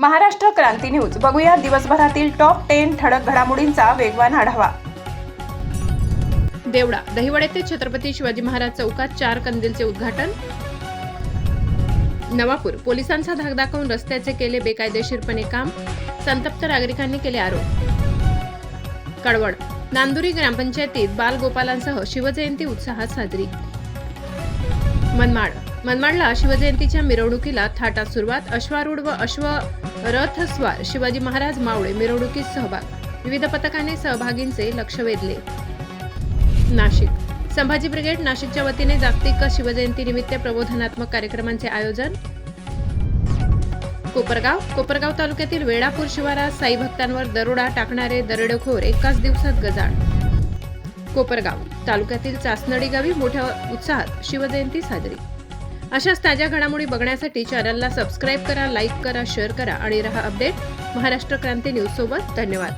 महाराष्ट्र क्रांती news. बघूया दिवसभरातील top ten ठळक घडामोडींचा वेगवान आढावा. देवडा दहिवड येथे छत्रपती शिवाजी महाराज चौकात चार कंदीलचे उद्घाटन. नवापूर पोलिसांचा धाक दाखवून रस्त्याचे केले बेकायदेशीरपणे काम. संतप्त नागरिकांनी केले आरोप. कडवड नांदुरी ग्रामपंचायतीत बालगोपालांसह शिवजयंती उत्साहात साजरी. मनमाड मनमाडला शिवजयंतीच्या मिरवणुकीला थाटात सुरुवात अश्वारूढ व अश्व रथस्वार शिवाजी महाराज मावळे मिरवणुकीत सहभाग विविध पथकाने सहभागींचे लक्ष वेधले. नाशिक संभाजी ब्रिगेड नाशिकच्या वतीने जागतिक शिवजयंती निमित्त प्रबोधनात्मक कार्यक्रमांचे आयोजन. कोपरगाव कोपरगाव तालुक्यातील वेळापूर शिवारात साई भक्तांवर दरोडा टाकणारे दरोडेखोर एकाच दिवसात गजाड कोपरगाव तालुक्यातील चासनडी गावी मोठ्या उत्साहात शिवजयंती साजरी. अशाच ताज्या घडामोडी बघण्यासाठी चॅनलला सबस्क्राईब करा लाईक करा शेअर करा आणि रहा अपडेट. महाराष्ट्र क्रांती न्यूज सोबत धन्यवाद.